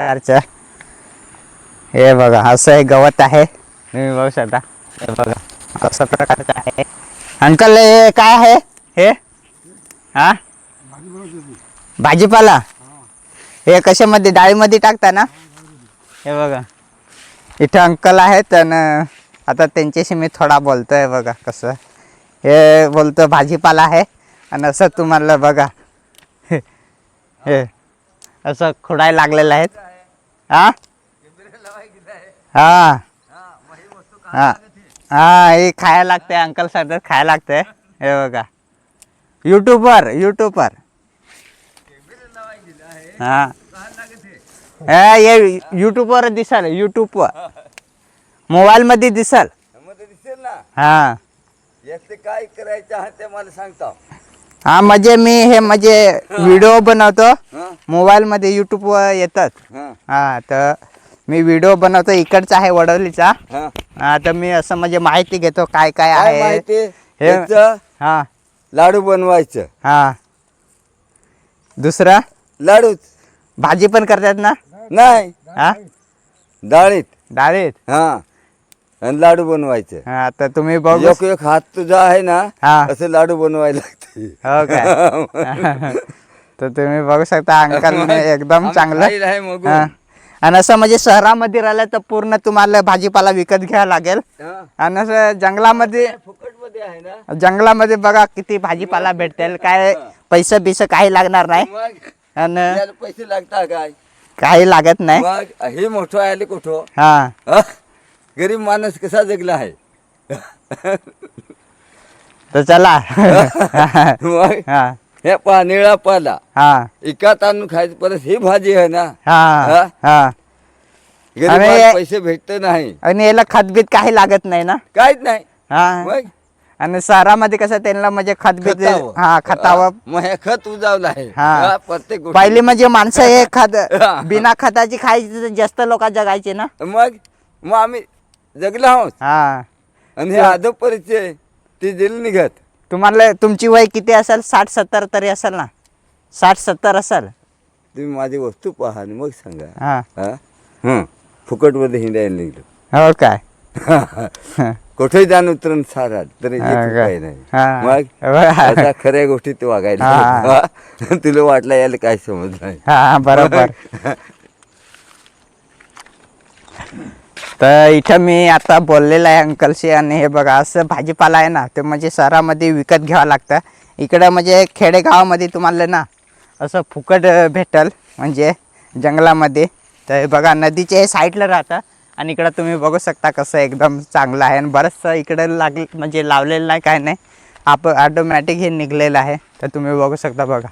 प्रकारचं हे बघा असं हे गवत आहे. तुम्ही बघू शकता. हे बघा असं प्रकारचं आहे. अंकल हे काय आहे? हे? हा? भाजीपाला? हे कशामध्ये? डाळीमध्ये टाकता ना? हे बघा. इथं अंकल आहेत आणि आता त्यांच्याशी मी थोडा बोलतोय बघा कसं. हे बोलतो भाजीपाला आहे. आणि असं तुम्हाला बघा. हे हे असं खोडायला लागलेलं आहेत. हा? हा. हा. हा हे खायला लागते अंकल सांगतात खायला लागते हे बघा. युट्यूबवर युट्यूबवर हा. हे ये युट्यूबवर दिसल युट्यूबवर मोबाईलमध्ये दिसल. मध्ये दिसेल ना? हा. काय करायचं ते मला सांगता. हा म्हणजे मी हे म्हणजे व्हिडिओ बनवतो. हा. मोबाईलमध्ये युट्यूबवर येतात. हा. तर मी व्हिडिओ बनवतो. इकडचा आहे वडवलीचा हा. तर मी असं म्हणजे माहिती घेतो काय काय काय आहे. माहिती? हे- हा. लाडू बनवायचं. हा. दुसरं? लाडूच. भाजी पण करतात ना? नाही. हा? डाळीत. डाळीत? हा. आणि लाडू बनवायचं. हा तर तुम्ही बघू एक एक हात तुझा आहे ना हा. असं लाडू बनवायला लागते हो काय तर तुम्ही बघू शकता अंकल एकदम चांगलं आहे. आणि असं म्हणजे शहरामध्ये राहिलं तर पूर्ण तुम्हाला भाजीपाला विकत घ्यावा लागेल. आणि असं जंगलामध्ये आहे जंगलामध्ये बघा किती भाजीपाला भेटेल. काय पैसे बिसे काही लागणार नाही. आणि पैसे लागतात काय? काही लागत नाही. हे मोठं आले कुठं? हा? गरीब माणूस कसा जगला आहे? तर चला. मग हा. हे पहा निळा पाला. हा. आणून खायचं परत ही भाजी आहे ना. हा. हा? हा. पैसे भेटत नाही. आणि याला खतबीत काही लागत नाही ना? काहीच नाही. हा. मग? आणि शहरामध्ये कसं त्यांना म्हणजे खतबीत खतावं. हा खतावं. मग हे खत उजावलं आहे. हा. हा, प्रत्येक गोष्ट पहिली म्हणजे माणसं हे खत हा. बिना खताची खायची तर जास्त लोक जगायचे ना? मग? मग आम्ही जगलो आहोत. हा. आणि हे आदोपरीचे ते दिल निघत. तुम्हाला तुमची वय किती असेल? साठ सत्तर तरी असेल ना? साठ सत्तर असेल? तुम्ही माझी वस्तू पहा आणि मग सांगा. हा. हा? हं. फुकटमध्ये हिंडायला निघलो. हो काय? कुठे जाण उतरून सारा? तरी हा इथं का? काही नाही. हा. मग. आता खऱ्या गोष्टीत वागायला हा. तुला वाटलं याला काय समज नाही. हा बरोबर. तर इथं मी आता बोललेलं आहे अंकलशी आणि हे बघा असं भाजीपाला आहे ना ते म्हणजे शहरामध्ये विकत घ्यावं लागतं. इकडं म्हणजे खेडेगावामध्ये तुम्हाला ना असं फुकट भेटल म्हणजे जंगलामध्ये. तर हे बघा नदीच्या साईडला राहतं आणि इकडं तुम्ही बघू शकता कसं एकदम चांगलं आहे आणि बरंचसं इकडं लागलं म्हणजे लावलेलं नाही काय नाही. आप ऑटोमॅटिक हे निघलेलं आहे. तर तुम्ही बघू शकता बघा.